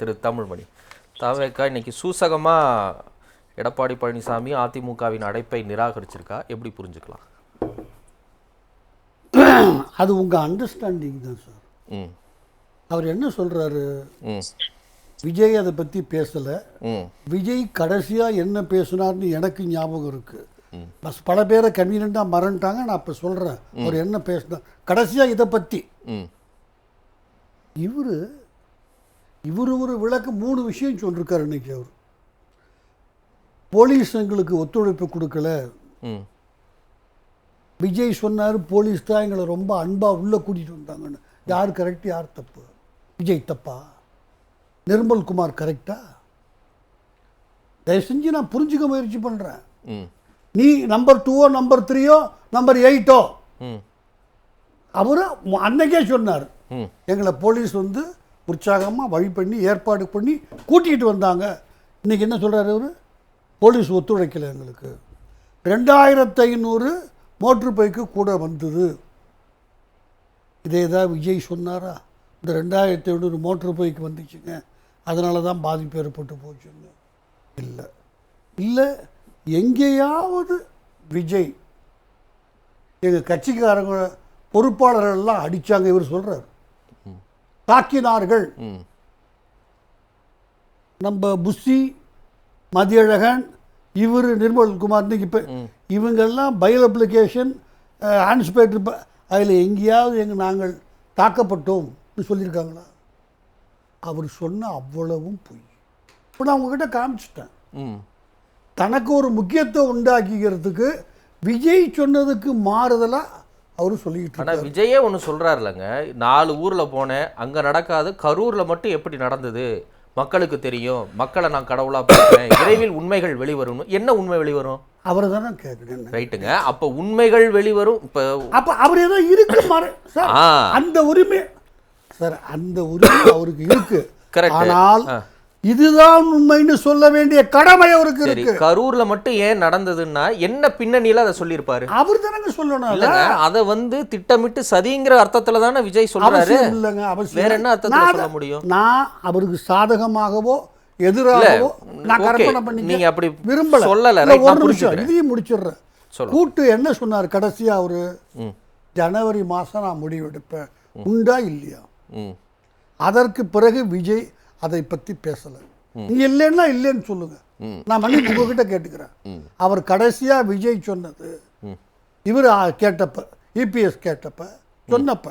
திரு தமிழ்மணி. தாவேக்கா இன்னைக்கு சூசகமாக எடப்பாடி பழனிசாமி அதிமுகவின் அழைப்பை நிராகரிச்சிருக்கா? எப்படி புரிஞ்சுக்கலாம்? அது உங்கள் அண்டர்ஸ்டாண்டிங் தான் சார் அவர் என்ன சொல்கிறாரு விஜய் அதை பற்றி பேசலை. விஜய் கடைசியாக என்ன பேசினார்னு எனக்கு ஞாபகம் இருக்குது பஸ் பல பேரை கன்வீனியண்ட்டாக மறந்துட்டாங்க. நான் இப்போ சொல்கிறேன் அவர் என்ன பேசினார் கடைசியாக இதை பற்றி இவர் இவர் ஒரு விளக்கு மூணு விஷயம் சொல்லியிருக்காரு இன்னைக்கு அவர். போலீஸ் எங்களுக்கு ஒத்துழைப்பு கொடுக்கல. விஜய் சொன்னார் போலீஸ் தான் எங்களை ரொம்ப அன்பாக உள்ளே கூட்டிகிட்டு வந்தாங்கன்னு. யார் கரெக்ட் யார் தப்பு? விஜய் தப்பா? நிர்மல் குமார் கரெக்டா தயவு செஞ்சு நான் புரிஞ்சுக்க முயற்சி பண்ணுறேன் நீ நம்பர் டூவோ நம்பர் த்ரீயோ நம்பர் எயிட்டோ அவர் அன்னைக்கே சொன்னார். எங்களை போலீஸ் வந்து உற்சாகமாக வழி பண்ணி ஏற்பாடு பண்ணி கூட்டிகிட்டு வந்தாங்க. இன்றைக்கி என்ன சொல்கிறாரு அவர்? போலீஸ் ஒத்துழைக்கலை எங்களுக்கு. ரெண்டாயிரத்து ஐநூறு மோட்ரு பைக்கு கூட வந்தது. இதே தான் விஜய் சொன்னாரா? இந்த ரெண்டாயிரத்தி ஐநூறு மோட்ரு பைக்கு வந்துச்சுங்க. அதனால தான் பாதிப்பு ஏற்பட்டு போச்சுங்க இல்லை. இல்லை எங்கேயாவது விஜய் எங்கள் கட்சிக்காரங்க பொறுப்பாளர்கள்லாம் அடித்தாங்க இவர் சொல்கிறார் தாக்கினார்கள். நம்ம புஷி மதியழகன் இவர் நிர்மல்குமார் இப்போ இவங்கெல்லாம் பயல் அப்ளிகேஷன் ஆன்ஸ்பேட்டர் அதில் எங்கேயாவது எங்கள் நாங்கள் தாக்கப்பட்டோம் சொல்லியிருக்காங்களா? அவர் சொன்ன அவ்வளவும் பொய். இப்போ நான் உங்ககிட்ட காமிச்சிட்டேன். தனக்கு ஒரு முக்கியத்துவம் உண்டாக்கிக்கிறதுக்கு விஜய் சொன்னதுக்கு மாறுதலாக அவர் சொல்லிக்கிட்டு ஆனால் விஜயே ஒன்று சொல்கிறாருலங்க நாலு ஊரில் போனேன். அங்கே நடக்காது. கரூரில் மட்டும் எப்படி நடந்தது? மக்களுக்கு தெரியும். மக்களை நான் கடவுளாக பார்க்குறேன் விரைவில் உண்மைகள் வெளிவரும் என்ன உண்மை வெளிவரும்? அவரை தானே கேட்குறேன் ரைட்டுங்க. அப்போ உண்மைகள் வெளிவரும். இப்போ அப்போ அவர் ஏதோ இருக்கு சார் அந்த உரிமை சார் அந்த உரிமை அவருக்கு இருக்கு. ஆனால். இதுதான் உண்மைன்னு சொல்ல வேண்டிய கடமை அவருக்கு இருக்கு. கரூர்ல மட்டும் ஏன் நடந்ததுன்னா என்ன பின்னணியில அதை சொல்லியிருப்பாரு? அவர் தானங்க சொல்லணும் அதை. வந்து திட்டமிட்டு சதிங்கிற அர்த்தத்துல தானே விஜய் சொல்றாரு. இல்லைங்க அவசியம் வேற என்ன அர்த்தத்துல சொல்ல முடியும்? நான் அவருக்கு சாதகமாகவோ எதிராகவோ நான். கற்பனை பண்ணி நீங்க அப்படி விரும்பல. சொல்லல, ஒரு நான் நிமிஷம். இதையும் முடிச்சிடுறேன். கூட்டு என்ன சொன்னார்? கடைசியா அவரு ஜனவரி மாசம் நான் முடிவெடுப்பேன். உண்டா இல்லையா? அதற்கு பிறகு விஜய் அதை பற்றி பேசலை. நீ இல்லைன்னா இல்லைன்னு சொல்லுங்க. நான் மன்னிப்பு உங்ககிட்ட கேட்டுக்கிறேன். அவர் கடைசியா விஜய் சொன்னது. இவர் கேட்டப்ப இபிஎஸ் கேட்டப்ப சொன்னப்ப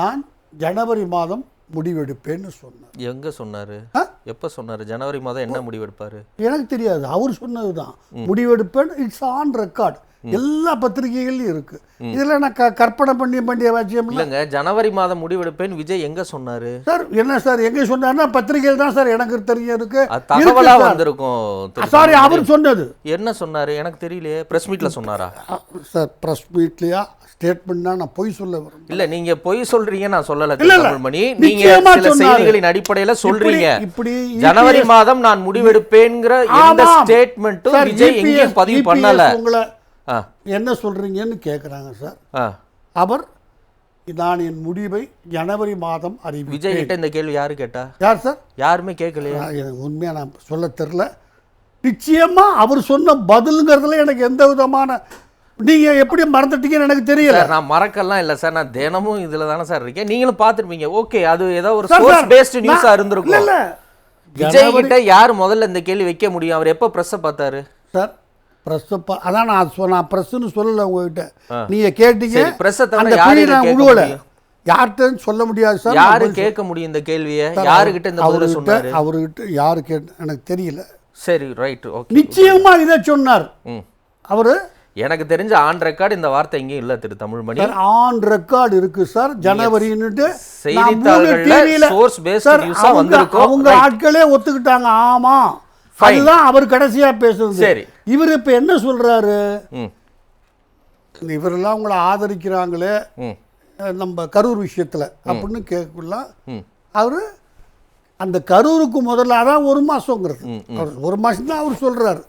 நான் ஜனவரி மாதம் முடிவெடுப்பேன்னு சொன்னார். எங்க சொன்னாரு? எப்ப சொன்னாரு? ஜனவரி மாதம் என்ன முடிவெடுப்பாரு? எனக்கு தெரியாது. அவர் சொன்னது தான் முடிவெடுப்பேன் இட்ஸ் ஆன் ரெக்கார்ட் எல்லா பத்திரிகைகள்லையும் இருக்கு. இதில் நான் க கற்பனை பண்ணி வேண்டிய வாச்சியம் இல்லை. இல்லங்க ஜனவரி மாதம் முடிவெடுப்பேன். விஜய் எங்க சொன்னாரு? சார் என்ன சார் எங்கே சொன்னார்னா பத்திரிகையில் தான் சார் எனக்கு தெரியும் இருக்கு தகவலா வந்திருக்கும் திரு சாரி. அவர் சொன்னது. என்ன சொன்னாரு? எனக்கு தெரியலையே. பிரஸ் மீட்ல சொன்னாரா? சார் ப்ரெஸ் மீட்லையா ஸ்டேட்மெண்ட்னா நான் பொய் சொல்ல வரும் இல்ல நீங்க பொய் சொல்றீங்க நான் சொல்லல. தமிழ்மணி நீங்க சில. செய்திகளின் அடிப்படையில சொல்றீங்க. இப்படி ஜனவரி மாதம் நான் முடிவெடுப்பேன்ங்கிற எந்த. ஸ்டேட்மெண்ட்டும் விஜய் EPS எங்கேயும் பதிவு EPS பண்ணல. உங்களை என்ன சொல்றீங்கன்னு கேட்குறாங்க சார். அவர் நான் என் முடிவை ஜனவரி மாதம் விஜய் அறிவிப்பேன் கிட்ட இந்த கேள்வி யாரு கேட்டா? யார் சார்? யாருமே கேட்கலையா. எனக்கு உண்மையாக நான் சொல்ல தெரில நிச்சயமா அவர் சொன்ன பதிலுங்கிறதுல எனக்கு எந்த விதமான நீங்க எப்படி மறந்துட்டீங்கன்னு எனக்கு தெரியல. நான் மறக்கலாம் இல்ல சார். நான் தினமும் இதுல தானே சார் இருக்கேன். நீங்களும் பார்த்திருப்பீங்க. ஓகே அது ஏதோ ஒரு சார், சோர்ஸ் சார், பேஸ்டு நியூஸா நான்- இல்ல, இருந்திருக்கும். இல்ல. விஜய் கிட்ட யார் முதல்ல இந்த கேள்வி வைக்க முடியும்? அவர் எப்ப பிரஸ் பார்த்தாரு? சார் ப்ரெஸ் அதான் நான் நான் ப்ரெஸ்ஸுன்னு சொல்லலை உங்ககிட்ட. நீங்க கேட்டீங்க அந்த பிடி நான் உழுவல? யார்கிட்டன்னு சொல்ல முடியாது சார் யாரு கேட்க முடியும் இந்த கேள்வியை? யாருகிட்ட இந்த பதில சொன்னாரு? அவர்கிட்ட யாரு கேட்டு எனக்கு தெரியல. சரி ரைட் ஓகே நிச்சயமா இதை சொன்னார். அவரு? எனக்கு தெரிஞ்ச ஆன் ரெக்கார்ட் இந்த வார்த்தை எங்கேயும் இல்ல திரு தமிழ்மணி. ஆன் ரெக்கார்டு இருக்கு சார் ஜனவரின்னுட்டு நான் மூணு செய்தித்தாள்கள்ல TV-ல source based சார், news-ஆ அவங்க- வந்திருக்கும். அவங்க Right. ஆட்களே ஒத்துக்கிட்டாங்க ஆமா. அதுதான் அவர் கடைசியா பேசுறது. சரி. இவர் இப்ப என்ன சொல்றாரு? இவரெல்லாம் உங்களை ஆதரிக்கிறாங்களே. நம்ம கரூர் விஷயத்துல அப்படின்னு கேட்கலாம் அவரு அந்த கரூருக்கு முதல்ல அதான் ஒரு மாசங்கிறது. அவர் ஒரு மாசம் தான் அவர் சொல்றாரு.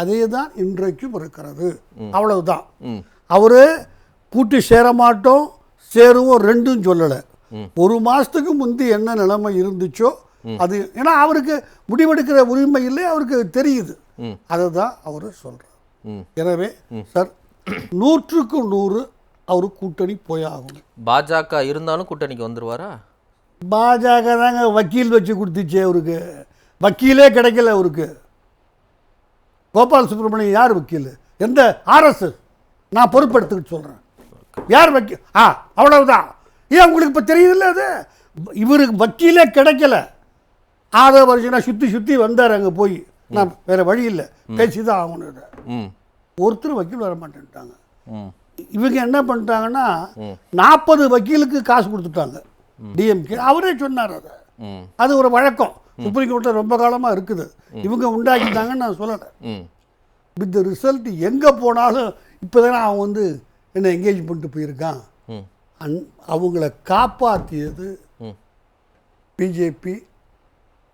அதே தான் இன்றைக்கும் இருக்கிறது. அவ்வளவுதான். அவரு கூட்டி சேர மாட்டோம் சேருவோம் ரெண்டும் சொல்லலை. ஒரு மாசத்துக்கு முந்தி என்ன நிலைமை இருந்துச்சோ அது ஏன்னா அவருக்கு முடிவெடுக்கிற உரிமை இல்லை அவருக்கு தெரியுது. ம். அதை தான் அவர் சொல்கிறார் எனவே சார் நூற்றுக்கு நூறு அவர் கூட்டணி போயாகணும் பாஜக இருந்தாலும் கூட்டணிக்கு வந்துருவாரா? பாஜக தாங்க வக்கீல் வச்சு கொடுத்துச்சு அவருக்கு. வக்கீலே கிடைக்கல அவருக்கு. கோபால் சுப்ரமணியம் யார் வக்கீல்? எந்த ஆர்எஸ்எஸ் நான் பொறுப்பெடுத்துக்கிட்டு சொல்கிறேன் யார் வக்கீல் ஆ அவ்வளவுதான். ஏன் உங்களுக்கு இப்போ தெரியுதுல்ல அது? இவருக்கு வக்கீலே கிடைக்கல. ஆதவ வருஷனா சுற்றி சுற்றி வந்தார் அங்கே போய். நான் வேறு வழி இல்லை. பேசி தான் ஆகணும் ஒருத்தர் வக்கீல் வர மாட்டேன்ட்டாங்க. இவங்க என்ன பண்ணிட்டாங்கன்னா நாற்பது வக்கீலுக்கு காசு கொடுத்துட்டாங்க. டிஎம்கே அவரே சொன்னார் அதை. அது ஒரு வழக்கம். சுப்ரீம் கோர்ட்டில் ரொம்ப காலமாக இருக்குது. இவங்க உண்டாக்கிட்டாங்கன்னு நான் சொல்லலை. வித் ரிசல்ட் எங்கே போனாலும் இப்போ தானே அவன் வந்து என்ன என்கேஜ் பண்ணிட்டு போயிருக்கான். அந் அவங்கள காப்பாற்றியது பிஜேபி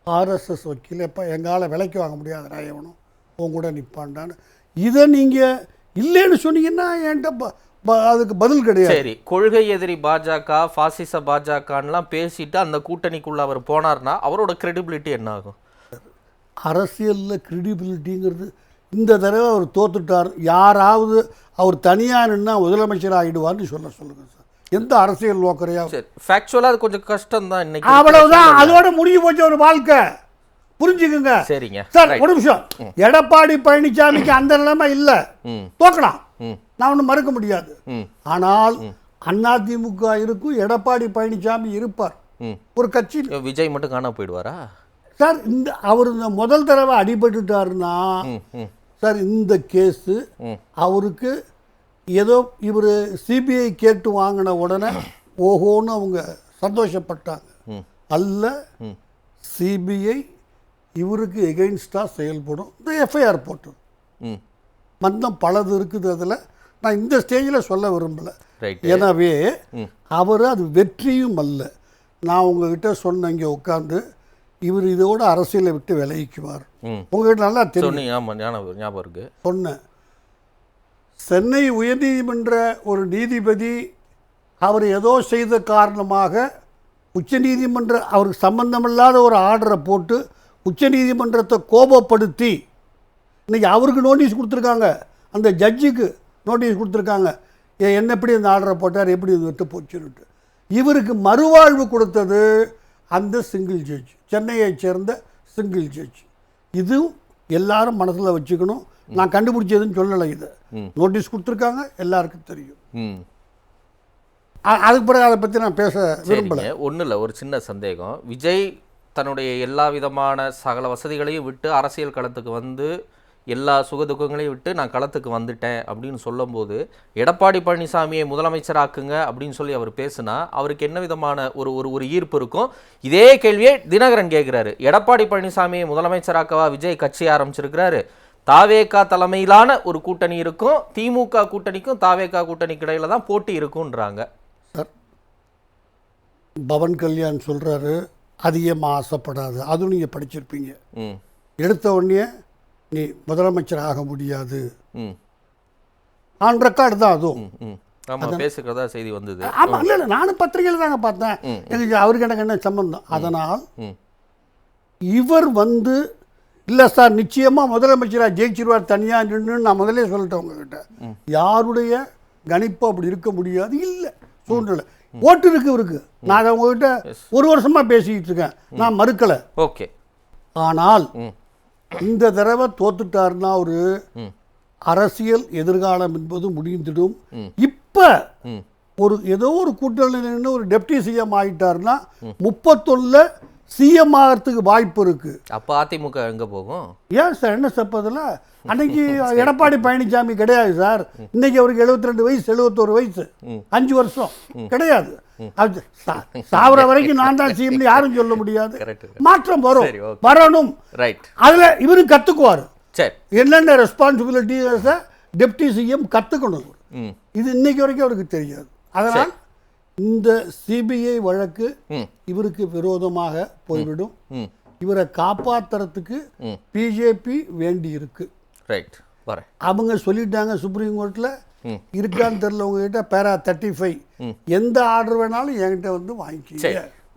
ஆர்எஸ்எஸ் வக்கீல் எப்போ எங்கால விலைக்கு வாங்க முடியாது ராயவனும் உன் கூட நிற்பான்டான்னு இதை நீங்கள் இல்லைன்னு சொன்னீங்கன்னா என்கிட்ட அதுக்கு பதில் கிடையாது. சரி கொள்கை எதிரி பாஜக பாசிச பாஜகன்னுலாம் பேசிட்டு அந்த கூட்டணிக்குள்ள அவர் போனார்னா அவரோட கிரெடிபிலிட்டி என்ன ஆகும்? அரசியலில் கிரெடிபிலிட்டிங்கிறது இந்த தடவை அவர் தோத்துட்டார். யாராவது அவர் தனியாக நின்னா முதலமைச்சர் ஆகிடுவார்னு சொல்ல சொல்லுங்கள் சார். எந்த அரசியல் நோக்கரையா? சரி ஃபேக்சுவலாக அது கொஞ்சம் கஷ்டம் தான் இன்னைக்கு. அவ்வளவுதான். அதோட முடிஞ்சு போச்சு ஒரு வாழ்க்கை. புரிஞ்சுக்குங்க. சரிங்க. சார். ஒரு நிமிஷம். எடப்பாடி பழனிசாமிக்கு அந்த நிலைமை இல்லை. தோக்கலாம். நான் ஒன்றும் மறுக்க முடியாது. ஆனால் அதிமுக இருக்கும் எடப்பாடி பழனிசாமி இருப்பார். ஒரு கட்சி விஜய் மட்டும் காணா போயிடுவாரா? சார் இந்த அவர் இந்த முதல் தடவை அடிபட்டுட்டாருன்னா சார் இந்த கேஸு. அவருக்கு ஏதோ இவர் சிபிஐ கேட்டு வாங்கின உடனே ஓஹோன்னு அவங்க சந்தோஷப்பட்டாங்க. அல்ல சிபிஐ இவருக்கு எகெயின்ஸ்டாக செயல்படும். இந்த எஃப்ஐஆர் போட்டு ம். மந்தம் பலது இருக்குது அதில். நான் இந்த ஸ்டேஜில் சொல்ல விரும்பலை. எனவே. அவர் அது வெற்றியும் அல்ல. நான் உங்ககிட்ட சொன்ன இங்கே உட்காந்து இவர் இதோட அரசியலை விட்டு விலகிக்குவார். உங்ககிட்ட நல்லா தெரியும். ஞாபகம் இருக்கு. சொன்னேன். சென்னை உயர்நீதிமன்ற ஒரு நீதிபதி அவர் ஏதோ செய்த காரணமாக உச்சநீதிமன்ற அவருக்கு சம்பந்தமில்லாத ஒரு ஆர்டரை போட்டு உச்சநீதிமன்றத்தை கோபப்படுத்தி இன்றைக்கி அவருக்கு நோட்டீஸ் கொடுத்துருக்காங்க. அந்த ஜட்ஜுக்கு நோட்டீஸ் கொடுத்துருக்காங்க. ஏ என்ன எப்படி அந்த ஆர்டரை போட்டார்? எப்படி இது விட்டு போச்சுன்னுட்டு. இவருக்கு மறுவாழ்வு கொடுத்தது அந்த சிங்கிள் ஜட்ஜ். சென்னையைச் சேர்ந்த சிங்கிள் ஜட்ஜ். இதுவும் எல்லாரும் மனசில் வச்சுக்கணும். நான் கண்டுபிடிச்சதுன்னு சொல்லலை இதை. நோட்டீஸ் கொடுத்துருக்காங்க எல்லாருக்கும் தெரியும். அதுக்கு பிறகு அதை பற்றி நான் பேச விரும்பலை. ஒன்றும் இல்லை ஒரு சின்ன சந்தேகம். விஜய் தன்னுடைய எல்லா விதமான சகல வசதிகளையும் விட்டு அரசியல் களத்துக்கு வந்து எல்லா சுகதுக்கங்களையும் விட்டு நான் களத்துக்கு வந்துட்டேன் அப்படின்னு சொல்லும்போது எடப்பாடி பழனிசாமியை முதலமைச்சராக்குங்க அப்படின்னு சொல்லி அவர் பேசுனா அவருக்கு என்ன விதமான ஒரு ஒரு ஒரு ஈர்ப்பு இருக்கும்? இதே கேள்வியை தினகரன் கேட்குறாரு. எடப்பாடி பழனிசாமியை முதலமைச்சராக்கவா விஜய் கட்சி ஆரம்பிச்சிருக்கிறாரு? தாவேகா தலைமையிலான ஒரு கூட்டணி இருக்கும். திமுக கூட்டணிக்கும் தாவேகா கூட்டணிக்கு இடையில தான் போட்டி இருக்குன்றாங்க. பவன் கல்யாண் சொல்கிறாரு அதிகமாக ஆசைப்படாது அதுவும் நீங்கள் படிச்சிருப்பீங்க. ம். எடுத்த உடனே நீ முதலமைச்சர் ஆக முடியாது ஆன் ரெக்கார்டு தான் அதுவும். பேசுகிறதா செய்தி வந்தது. ஆமாம் இல்லை இல்லை நானும் பத்திரிகையில் தாங்க பார்த்தேன். எனக்கு அவருக்கு எனக்கு என்ன சம்பந்தம்? அதனால் இவர் வந்து இல்லை சார் நிச்சயமாக முதலமைச்சராக ஜெயிச்சிருவார் தனியாக நின்று நான் முதல்ல சொல்லிட்டேன் உங்ககிட்ட. யாருடைய கணிப்பு அப்படி இருக்க முடியாது இல்லை சூழ்நிலை. ஓட்டு இருக்கு இவருக்கு. நான் உங்ககிட்ட ஒரு வருஷமாக பேசிக்கிட்டு இருக்கேன். நான் மறுக்கலை. ஓகே. ஆனால் இந்த தடவை தோத்துட்டாருன்னா ஒரு அரசியல் எதிர்காலம் என்பது முடிந்துடும். இப்போ ஒரு ஏதோ ஒரு கூட்டணியில் நின்று ஒரு டெப்டி சிஎம் ஆகிட்டாருன்னா முப்பத்தொன்னில் சிஎம் ஆகிறதுக்கு வாய்ப்பு இருக்குது அப்போ அதிமுக எங்க போகும்? ஏன் சார் என்ன சப்பதில் அன்னைக்கு எடப்பாடி பழனிசாமி கிடையாது சார். இன்னைக்கு அவருக்கு 72 ரெண்டு வயசு எழுபத்தோரு வயசு. அஞ்சு வருஷம். கிடையாது. அது சாவர வரைக்கும் நான் தான் சிஎம்னு யாரும் சொல்ல முடியாது. மாற்றம் வரும். வரணும். ரைட் அதில் இவரு கற்றுக்குவார் சரி. என்னென்ன ரெஸ்பான்சிபிலிட்டி டெப்டி சிஎம் கற்றுக்கணும் இது இன்னைக்கு வரைக்கும் அவருக்கு தெரியாது. அதனால் இந்த சிபிஐ வழக்கு இவருக்கு விரோதமாக போய்விடும். இவரை காப்பாத்துறதுக்கு. பிஜேபி வேண்டி இருக்கு ரைட் அவங்க சொல்லிட்டாங்க சுப்ரீம் கோர்ட்டில் ம். இருக்கான்னு தெரில உங்ககிட்ட பேரா தேர்ட்டி ஃபைவ் எந்த ஆர்டர் வேணாலும் என்கிட்ட வந்து வாங்கிக்கிங்க.